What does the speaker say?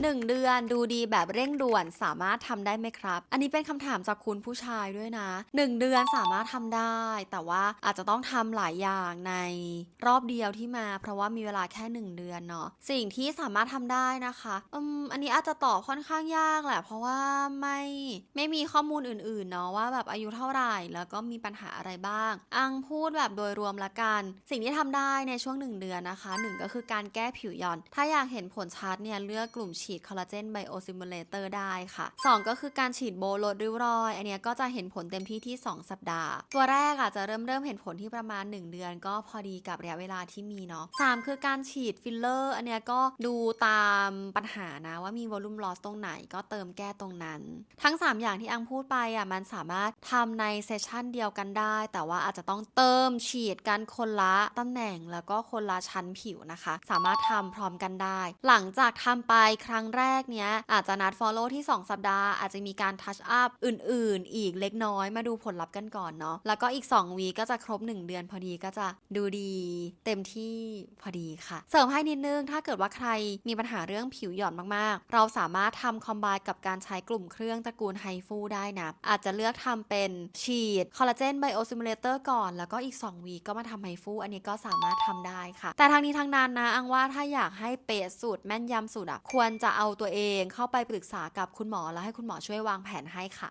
1 เดือนดูดีแบบเร่งด่วนสามารถทำได้ไหมครับ อันนี้เป็นคำถามจากคุณผู้ชายด้วยนะ 1 เดือนสามารถทำได้ แต่ว่าอาจจะต้องทำหลายอย่างในรอบเดียวที่มา เพราะว่ามีเวลาแค่ 1 เดือนเนาะสิ่งที่สามารถทำได้นะคะอืมอันนี้อาจจะตอบค่อนข้างยากแหละ เพราะว่าไม่ไม่มีข้อมูลอื่นๆเนาะว่าแบบอายุเท่าไหร่แล้วก็มีปัญหาอะไรบ้าง อังพูดแบบโดยรวมละกัน สิ่งที่ทำได้ในช่วง 1 เดือนนะคะหนึ่งก็คือการแก้ผิวหย่อน ถ้าอยากเห็นผลชัดเนี่ยเลือกกลุ่มฉีดคอลลาเจนไบโอซิมูเลเตอร์ได้ค่ะ 2 ก็คือการฉีดโบลดริ้วรอย อันนี้ก็จะเห็นผลเต็มที่ที่ 2 สัปดาห์ ตัวแรกอะจะเริ่มเริ่มเห็นผลที่ประมาณ 1 เดือน ก็พอดีกับระยะเวลาที่มีเนาะ3คือการฉีดฟิลเลอร์ อันนี้ก็ดูตามปัญหานะว่ามีวอลลุ่มลอสตรงไหนก็เติมแก้ตรงนั้น ทั้ง 3 อย่างที่อังพูดไปอะมันสามารถทำในเซสชันเดียวกันได้ แต่ว่าอาจจะต้องเติมฉีดกันคนละตำแหน่งแล้วก็คนละชั้นผิวนะคะ สามารถทำพร้อมกันได้ หลังจากทำไปครั้ง้งแรกเนี้ยอาจจะนัด follow ที่ 2 สัปดาห์ อาจจะมีการ touch up อื่น ๆ อีกเล็กน้อยมาดูผลลัพธ์กันก่อนเนาะแล้วก็อีก 2 วีก็จะครบ 1 เดือนพอดีก็จะดูดีเต็มที่พอดีค่ะ เสริมให้นิดนึงถ้าเกิดว่าใครมีปัญหาเรื่องผิวหย่อนมาก ๆ เราสามารถทำคอมไบกับการใช้กลุ่มเครื่องตระกูลไฮฟูได้นะ อาจจะเลือกทำเป็นฉีดคอลลาเจนไบโอซิมูเลเตอร์ก่อน แล้วก็อีก 2 วีก็มาทำไฮฟูอันนี้ก็สามารถทำได้ค่ะ แต่ทางนี้ทางนั้นนะอังว่าถ้าอยากให้เป๊ะสุดแม่นยำสุดอะควรจะจะเอาตัวเองเข้าไปปรึกษากับคุณหมอแล้วให้คุณหมอช่วยวางแผนให้ค่ะ